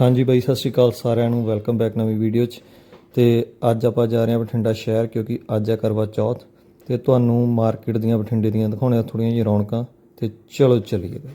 ਹਾਂਜੀ ਬਾਈ, ਸਤਿ ਸ਼੍ਰੀ ਅਕਾਲ ਸਾਰਿਆਂ ਨੂੰ। ਵੈਲਕਮ ਬੈਕ ਨਵੀਂ ਵੀਡੀਓ 'ਚ। ਤੇ ਅੱਜ ਆਪਾਂ ਜਾ ਰਹੇ ਹਾਂ ਬਠਿੰਡਾ ਸ਼ਹਿਰ, ਕਿਉਂਕਿ ਅੱਜ ਹੈ ਕਰਵਾ ਚੌਥ। ਤੇ ਤੁਹਾਨੂੰ ਮਾਰਕੀਟ ਦੀਆਂ ਬਠਿੰਡੇ ਦੀਆਂ ਦਿਖਾਉਣੇ ਆ ਥੋੜੀਆਂ ਜਿਹੀਆਂ ਰੌਣਕਾਂ। ਤੇ ਚਲੋ ਚੱਲੀਏ ਬਾਈ।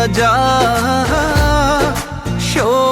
ਵਜਾ ਸ਼ੋਰ